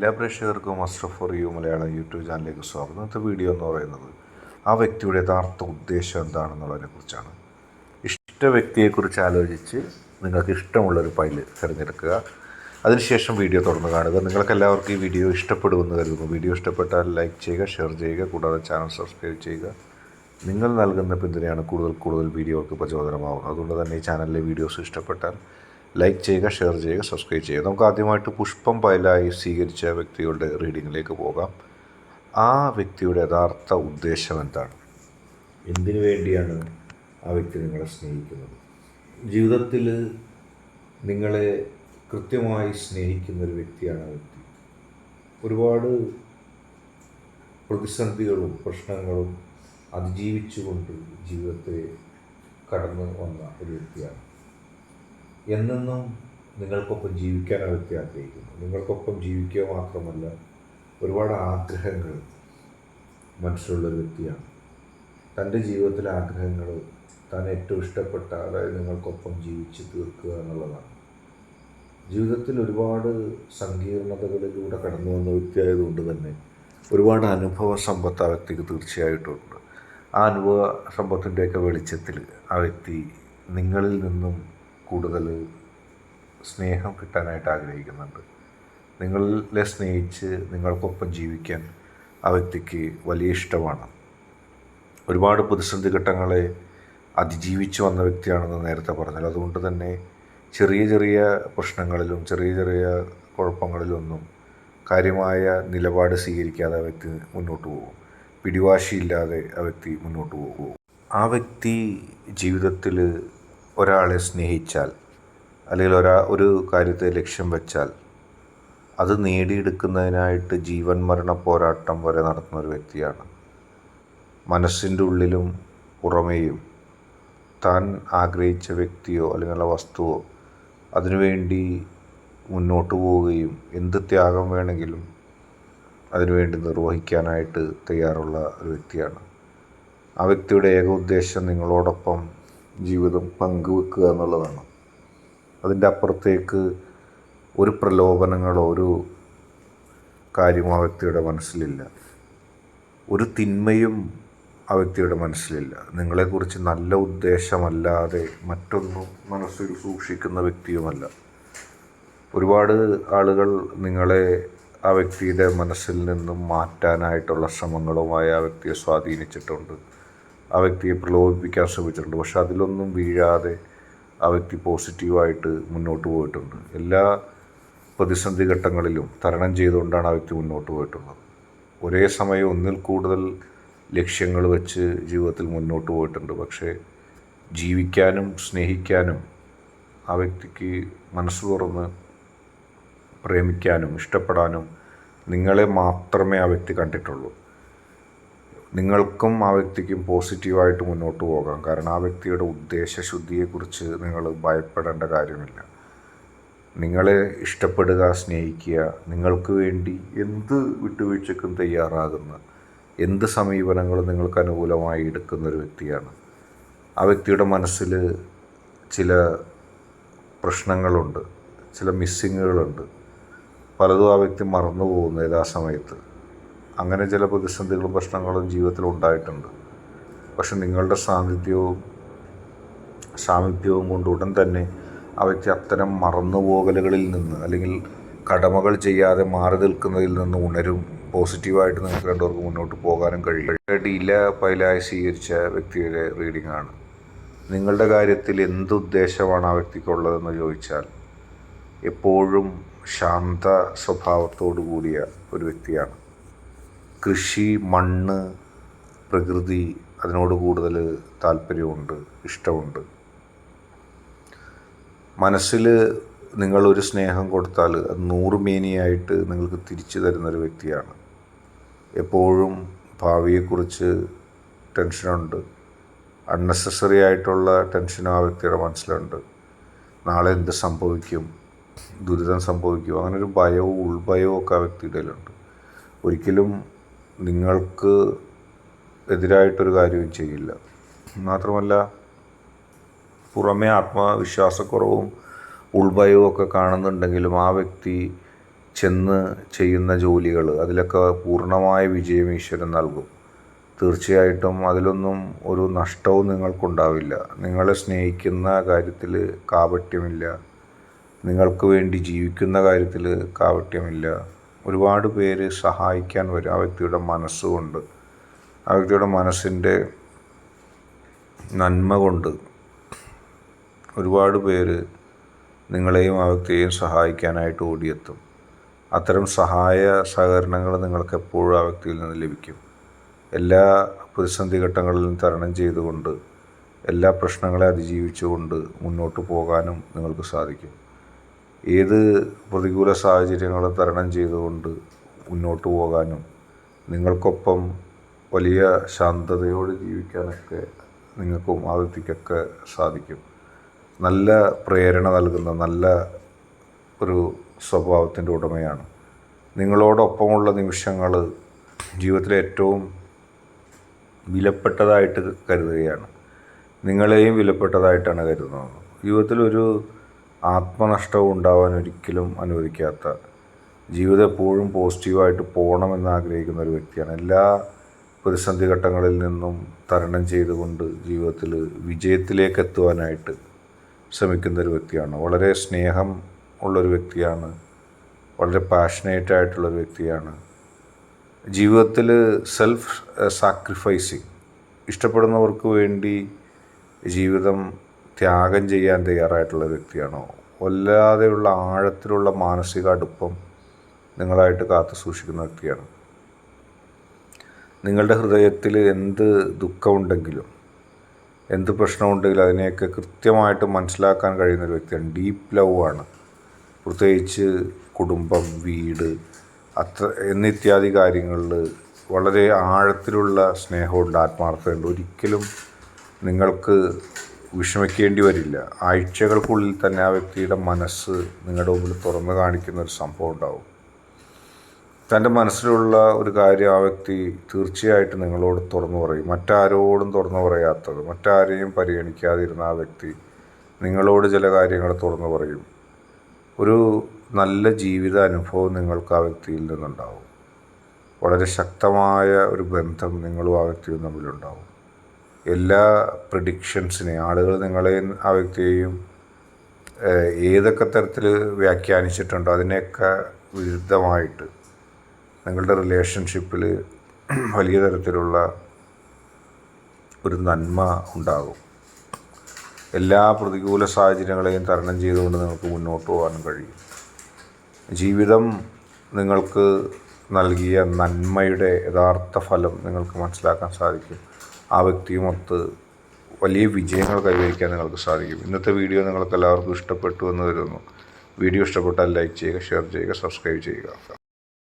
എല്ലാ പ്രേക്ഷകർക്കും master for you Malayalam YouTube ചാനലിലേക്ക് സ്വാഗതം. ഇന്നത്തെ വീഡിയോ എന്ന് പറയുന്നത് ആ വ്യക്തിയുടെ യഥാർത്ഥ ഉദ്ദേശം എന്താണെന്നുള്ളതിനെ കുറിച്ചാണ്. ഇഷ്ട വ്യക്തിയെക്കുറിച്ച് ആലോചിച്ച് നിങ്ങൾക്ക് ഇഷ്ടമുള്ളൊരു ഫയൽ തിരഞ്ഞെടുക്കുക. അതിനുശേഷം വീഡിയോ തുറന്ന് കാണുക. നിങ്ങൾക്ക് എല്ലാവർക്കും ഈ വീഡിയോ ഇഷ്ടപ്പെടുമെന്ന് കരുതുന്നു. വീഡിയോ ഇഷ്ടപ്പെട്ടാൽ ലൈക്ക് ചെയ്യുക ഷെയർ ചെയ്യുക കൂടാതെ ചാനൽ സബ്സ്ക്രൈബ് ചെയ്യുക. നിങ്ങൾ നൽകുന്ന പിന്തുണയാണ് കൂടുതൽ കൂടുതൽ വീഡിയോകൾക്ക് പ്രചോദനമാകുന്നത് അതുകൊണ്ട് തന്നെ ഈ ചാനലിലെ വീഡിയോസ് ഇഷ്ടപ്പെട്ടാൽ ലൈക്ക് ചെയ്യുക ഷെയർ ചെയ്യുക സബ്സ്ക്രൈബ് ചെയ്യുക. നമുക്ക് ആദ്യമായിട്ട് പുഷ്പം പൈലായി സ്വീകരിച്ച വ്യക്തികളുടെ റീഡിങ്ങിലേക്ക് പോകാം. ആ വ്യക്തിയുടെ യഥാർത്ഥ ഉദ്ദേശം എന്താണ്? എന്തിനു വേണ്ടിയാണ് ആ വ്യക്തി നിങ്ങളെ സ്നേഹിക്കുന്നത്? ജീവിതത്തിൽ നിങ്ങളെ കൃത്യമായി സ്നേഹിക്കുന്ന ഒരു വ്യക്തിയാണ് ആ വ്യക്തി. ഒരുപാട് പ്രതിസന്ധികളും പ്രശ്നങ്ങളും അതിജീവിച്ചുകൊണ്ട് ജീവിതത്തെ കടന്നു വന്ന ഒരു വ്യക്തിയാണ്. എന്നെന്നും നിങ്ങൾക്കൊപ്പം വ്യക്തി ആഗ്രഹിക്കുന്നു നിങ്ങൾക്കൊപ്പം ജീവിക്കുക മാത്രമല്ല ഒരുപാട് ആഗ്രഹങ്ങൾ മനസ്സിലുള്ളൊരു വ്യക്തിയാണ്. തന്റെ ജീവിതത്തിലെ ആഗ്രഹങ്ങൾ താൻ ഏറ്റവും ഇഷ്ടപ്പെട്ട അതായത് നിങ്ങൾക്കൊപ്പം ജീവിച്ച് തീർക്കുക എന്നുള്ളതാണ്. ജീവിതത്തിൽ ഒരുപാട് സങ്കീർണതകളിലൂടെ കടന്നു വന്ന വ്യക്തിയായതുകൊണ്ട് തന്നെ ഒരുപാട് അനുഭവ സമ്പത്ത് ആ വ്യക്തിക്ക് തീർച്ചയായിട്ടുമുണ്ട്. ആ അനുഭവ സമ്പത്തിന്റെയൊക്കെ വെളിച്ചത്തിൽ ആ വ്യക്തി നിങ്ങളിൽ നിന്നും കൂടുതൽ സ്നേഹം കിട്ടാനായിട്ട് ആഗ്രഹിക്കുന്നുണ്ട്. നിങ്ങളെ സ്നേഹിച്ച് നിങ്ങൾക്കൊപ്പം ജീവിക്കാൻ ആ വ്യക്തിക്ക് വലിയ ഇഷ്ടമാണ്. ഒരുപാട് പ്രതിസന്ധി ഘട്ടങ്ങളെ അതിജീവിച്ച് വന്ന വ്യക്തിയാണെന്ന് നേരത്തെ പറഞ്ഞാൽ അതുകൊണ്ട് തന്നെ ചെറിയ ചെറിയ പ്രശ്നങ്ങളിലും ചെറിയ ചെറിയ കുഴപ്പങ്ങളിലൊന്നും കാര്യമായ നിലപാട് സ്വീകരിക്കാതെ ആ വ്യക്തി മുന്നോട്ട് പോകും. പിടിവാശിയില്ലാതെ ആ വ്യക്തി മുന്നോട്ട് പോകും. ആ വ്യക്തി ജീവിതത്തിൽ ഒരാളെ സ്നേഹിച്ചാൽ അല്ലെങ്കിൽ ഒരാ ഒരു കാര്യത്തെ ലക്ഷ്യം വെച്ചാൽ അത് നേടിയെടുക്കുന്നതിനായിട്ട് ജീവൻ മരണ പോരാട്ടം വരെ നടത്തുന്ന ഒരു വ്യക്തിയാണ്. മനസ്സിന്റെ ഉള്ളിലും പുറമേയും താൻ ആഗ്രഹിച്ച വ്യക്തിയോ അല്ലെങ്കിൽ വസ്തുവോ അതിനുവേണ്ടി മുന്നോട്ട് പോവുകയും എന്ത് ത്യാഗം വേണമെങ്കിലും അതിനുവേണ്ടി നിർവഹിക്കാനായിട്ട് തയ്യാറുള്ള ഒരു വ്യക്തിയാണ്. ആ വ്യക്തിയുടെ ഏക ഉദ്ദേശം നിങ്ങളോടൊപ്പം ജീവിതം പങ്കുവെക്കുക എന്നുള്ളതാണ്. അതിന്റെ അപ്പുറത്തേക്ക് ഒരു പ്രലോഭനങ്ങളോ ഒരു കാര്യമോ ആ വ്യക്തിയുടെ മനസ്സിലില്ല. ഒരു തിന്മയും ആ വ്യക്തിയുടെ മനസ്സിലില്ല. നിങ്ങളെക്കുറിച്ച് നല്ല ഉദ്ദേശമല്ലാതെ മറ്റൊന്നും മനസ്സിൽ സൂക്ഷിക്കുന്ന വ്യക്തിയുമല്ല. ഒരുപാട് ആളുകൾ നിങ്ങളെ ആ വ്യക്തിയുടെ മനസ്സിൽ നിന്നും മാറ്റാനായിട്ടുള്ള ശ്രമങ്ങളുമായി ആ വ്യക്തിയെ സ്വാധീനിച്ചിട്ടുണ്ട്. ആ വ്യക്തിയെ പ്രലോഭിപ്പിക്കാൻ ശ്രമിച്ചിട്ടുണ്ട്. പക്ഷെ അതിലൊന്നും വീഴാതെ ആ വ്യക്തി പോസിറ്റീവായിട്ട് മുന്നോട്ട് പോയിട്ടുണ്ട്. എല്ലാ പ്രതിസന്ധി ഘട്ടങ്ങളിലും തരണം ചെയ്തുകൊണ്ടാണ് ആ വ്യക്തി മുന്നോട്ട് പോയിട്ടുള്ളത്. ഒരേ സമയം ഒന്നിൽ കൂടുതൽ ലക്ഷ്യങ്ങൾ വെച്ച് ജീവിതത്തിൽ മുന്നോട്ട് പോയിട്ടുണ്ട്. പക്ഷേ ജീവിക്കാനും സ്നേഹിക്കാനും ആ വ്യക്തിക്ക് മനസ്സ് തുറന്ന് പ്രേമിക്കാനും ഇഷ്ടപ്പെടാനും നിങ്ങളെ മാത്രമേ ആ വ്യക്തി കണ്ടിട്ടുള്ളൂ. നിങ്ങൾക്കും ആ വ്യക്തിക്കും പോസിറ്റീവായിട്ട് മുന്നോട്ട് പോകാം. കാരണം ആ വ്യക്തിയുടെ ഉദ്ദേശശുദ്ധിയെക്കുറിച്ച് നിങ്ങൾ ഭയപ്പെടേണ്ട കാര്യമില്ല. നിങ്ങളെ ഇഷ്ടപ്പെടുക സ്നേഹിക്കുക നിങ്ങൾക്ക് വേണ്ടി എന്ത് വിട്ടുവീഴ്ചക്കും തയ്യാറാകുന്ന എന്ത് സമീപനങ്ങളും നിങ്ങൾക്ക് അനുകൂലമായി എടുക്കുന്ന ഒരു വ്യക്തിയാണ്. ആ വ്യക്തിയുടെ മനസ്സിൽ ചില പ്രശ്നങ്ങളുണ്ട് ചില മിസ്സിങ്ങുകളുണ്ട്. പലതും ആ വ്യക്തി മറന്നു പോകുന്നത് ഏതാ സമയത്ത്. അങ്ങനെ ചില പ്രതിസന്ധികളും പ്രശ്നങ്ങളും ജീവിതത്തിൽ ഉണ്ടായിട്ടുണ്ട്. പക്ഷെ നിങ്ങളുടെ സാന്നിധ്യവും സാമീപ്യവും കൊണ്ട് ഉടൻ തന്നെ അവയ്ക്ക് അത്തരം മറന്നുപോകലുകളിൽ നിന്ന് അല്ലെങ്കിൽ കടമകൾ ചെയ്യാതെ മാറി നിൽക്കുന്നതിൽ നിന്ന് ഉണരും. പോസിറ്റീവായിട്ട് നിങ്ങൾക്ക് രണ്ടുപേർക്ക് മുന്നോട്ട് പോകാനും കഴിയും. ഇല്ല പൈലായി സ്വീകരിച്ച വ്യക്തിയുടെ റീഡിംഗ് ആണ്. നിങ്ങളുടെ കാര്യത്തിൽ എന്ത് ഉദ്ദേശമാണ് ആ വ്യക്തിക്കുള്ളതെന്ന് ചോദിച്ചാൽ എപ്പോഴും ശാന്ത സ്വഭാവത്തോടു കൂടിയ ഒരു വ്യക്തിയാണ്. കൃഷി മണ്ണ് പ്രകൃതി അതിനോട് കൂടുതൽ താല്പര്യമുണ്ട് ഇഷ്ടമുണ്ട്. മനസ്സിൽ നിങ്ങളൊരു സ്നേഹം കൊടുത്താൽ അത് നൂറുമേനിയായിട്ട് നിങ്ങൾക്ക് തിരിച്ചു തരുന്നൊരു വ്യക്തിയാണ്. എപ്പോഴും ഭാവിയെക്കുറിച്ച് ടെൻഷനുണ്ട്. അൺനെസസറി ആയിട്ടുള്ള ടെൻഷനും ആ വ്യക്തിയുടെ മനസ്സിലുണ്ട്. നാളെ എന്ത് സംഭവിക്കും? ദുരിതം സംഭവിക്കും അങ്ങനെ ഒരു ഭയവും ഉൾഭയവും ഒക്കെ ആ വ്യക്തിയുടെ ഒരിക്കലും നിങ്ങൾക്ക് എതിരായിട്ടൊരു കാര്യവും ചെയ്യില്ല. മാത്രമല്ല പുറമേ ആത്മവിശ്വാസക്കുറവും ഉൾഭയവും ഒക്കെ കാണുന്നുണ്ടെങ്കിലും ആ വ്യക്തി ചെന്ന് ചെയ്യുന്ന ജോലികൾ അതിലൊക്കെ പൂർണമായ വിജയം ഈശ്വരൻ നൽകും. തീർച്ചയായിട്ടും അതിലൊന്നും ഒരു നഷ്ടവും നിങ്ങൾക്കുണ്ടാവില്ല. നിങ്ങളെ സ്നേഹിക്കുന്ന കാര്യത്തിൽ കാപട്യമില്ല. നിങ്ങൾക്ക് വേണ്ടി ജീവിക്കുന്ന കാര്യത്തിൽ കാപട്യമില്ല. ഒരുപാട് പേര് സഹായിക്കാൻ വരും ആ വ്യക്തിയുടെ മനസ്സുകൊണ്ട്. ആ വ്യക്തിയുടെ മനസ്സിന്റെ നന്മ കൊണ്ട് ഒരുപാട് പേര് നിങ്ങളെയും ആ വ്യക്തിയെയും സഹായിക്കാനായിട്ട് ഓടിയെത്തും. അത്തരം സഹായ സഹകരണങ്ങൾ നിങ്ങൾക്ക് എപ്പോഴും ആ വ്യക്തിയിൽ നിന്ന് ലഭിക്കും. എല്ലാ പ്രതിസന്ധി ഘട്ടങ്ങളിലും തരണം ചെയ്തുകൊണ്ട് എല്ലാ പ്രശ്നങ്ങളെ അതിജീവിച്ചുകൊണ്ട് മുന്നോട്ട് പോകാനും നിങ്ങൾക്ക് സാധിക്കും. ഏത് പ്രതികൂല സാഹചര്യങ്ങളും തരണം ചെയ്തുകൊണ്ട് മുന്നോട്ട് പോകാനും നിങ്ങൾക്കൊപ്പം വലിയ ശാന്തതയോടെ ജീവിക്കാനൊക്കെ നിങ്ങൾക്കും ആ വ്യക്തിക്കൊക്കെ സാധിക്കും. നല്ല പ്രേരണ നൽകുന്ന നല്ല ഒരു സ്വഭാവത്തിന്റെ ഉടമയാണ്. നിങ്ങളോടൊപ്പമുള്ള നിമിഷങ്ങൾ ജീവിതത്തിലെ ഏറ്റവും വിലപ്പെട്ടതായിട്ട് കരുതുകയാണ്. നിങ്ങളെയും വിലപ്പെട്ടതായിട്ടാണ് കരുതുന്നത്. ജീവിതത്തിൽ ഒരു ആത്മനഷ്ടവും ഉണ്ടാവാൻ ഒരിക്കലും അനുവദിക്കാത്ത ജീവിതം എപ്പോഴും പോസിറ്റീവായിട്ട് പോകണമെന്ന് ആഗ്രഹിക്കുന്ന ഒരു വ്യക്തിയാണ്. എല്ലാ പ്രതിസന്ധി ഘട്ടങ്ങളിൽ നിന്നും തരണം ചെയ്തുകൊണ്ട് ജീവിതത്തിൽ വിജയത്തിലേക്ക് എത്തുവാനായിട്ട് ശ്രമിക്കുന്ന ഒരു വ്യക്തിയാണ്. വളരെ സ്നേഹം ഉള്ളൊരു വ്യക്തിയാണ്. വളരെ പാഷനേറ്റ് ആയിട്ടുള്ളൊരു വ്യക്തിയാണ്. ജീവിതത്തിൽ സെൽഫ് സാക്രിഫൈസിങ് ഇഷ്ടപ്പെടുന്നവർക്ക് വേണ്ടി ജീവിതം ത്യാഗം ചെയ്യാൻ തയ്യാറായിട്ടുള്ള വ്യക്തിയാണോ? വല്ലാതെയുള്ള ആഴത്തിലുള്ള മാനസിക അടുപ്പം നിങ്ങളായിട്ട് കാത്തു സൂക്ഷിക്കുന്ന വ്യക്തിയാണ്? നിങ്ങളുടെ ഹൃദയത്തിൽ എന്ത് ദുഃഖമുണ്ടെങ്കിലും എന്ത് പ്രശ്നമുണ്ടെങ്കിലും അതിനെയൊക്കെ കൃത്യമായിട്ട് മനസ്സിലാക്കാൻ കഴിയുന്ന ഒരു വ്യക്തിയാണ്. ഡീപ്പ് ലവ് ആണ്. പ്രത്യേകിച്ച് കുടുംബം വീട് അത്ര എന്നിത്യാദി കാര്യങ്ങളിൽ വളരെ ആഴത്തിലുള്ള സ്നേഹമുണ്ട് ആത്മാർത്ഥതയുണ്ട്. ഒരിക്കലും നിങ്ങൾക്ക് വിഷമിക്കേണ്ടി വരില്ല. ആഴ്ചകൾക്കുള്ളിൽ തന്നെ ആ വ്യക്തിയുടെ മനസ്സ് നിങ്ങളുടെ മുമ്പിൽ തുറന്നു കാണിക്കുന്ന ഒരു സംഭവം ഉണ്ടാവും. തന്റെ മനസ്സിലുള്ള ഒരു കാര്യം ആ വ്യക്തി തീർച്ചയായിട്ടും നിങ്ങളോട് തുറന്നു പറയും. മറ്റാരോടും തുറന്നു പറയാത്തത് മറ്റാരെയും പരിഗണിക്കാതിരുന്ന ആ വ്യക്തി നിങ്ങളോട് ചില കാര്യങ്ങൾ തുറന്നു പറയും. ഒരു നല്ല ജീവിത അനുഭവം നിങ്ങൾക്ക് ആ വ്യക്തിയിൽ നിന്നുണ്ടാവും. വളരെ ശക്തമായ ഒരു ബന്ധം നിങ്ങളും ആ വ്യക്തിയും തമ്മിലുണ്ടാവും. എല്ലാ പ്രഡിക്ഷൻസിനെയും ആളുകൾ നിങ്ങളെയും ആ വ്യക്തിയെയും ഏതൊക്കെ തരത്തിൽ വ്യാഖ്യാനിച്ചിട്ടുണ്ടോ അതിനെയൊക്കെ വിരുദ്ധമായിട്ട് നിങ്ങളുടെ റിലേഷൻഷിപ്പിൽ വലിയ തരത്തിലുള്ള ഒരു നന്മ ഉണ്ടാകും. എല്ലാ പ്രതികൂല സാഹചര്യങ്ങളെയും തരണം ചെയ്തുകൊണ്ട് നിങ്ങൾക്ക് മുന്നോട്ട് പോകാനും കഴിയും. ജീവിതം നിങ്ങൾക്ക് നൽകിയ നന്മയുടെ യഥാർത്ഥ ഫലം നിങ്ങൾക്ക് മനസ്സിലാക്കാൻ സാധിക്കും. ആ വ്യക്തിയുമൊത്ത് വലിയ വിജയങ്ങൾ കൈവരിക്കാൻ നിങ്ങൾക്ക് സാധിക്കും. ഇന്നത്തെ വീഡിയോ നിങ്ങൾക്ക് എല്ലാവർക്കും ഇഷ്ടപ്പെട്ടു എന്ന് കരുതുന്നു. വീഡിയോ ഇഷ്ടപ്പെട്ടാൽ ലൈക്ക് ചെയ്യുക ഷെയർ ചെയ്യുക സബ്സ്ക്രൈബ് ചെയ്യുക.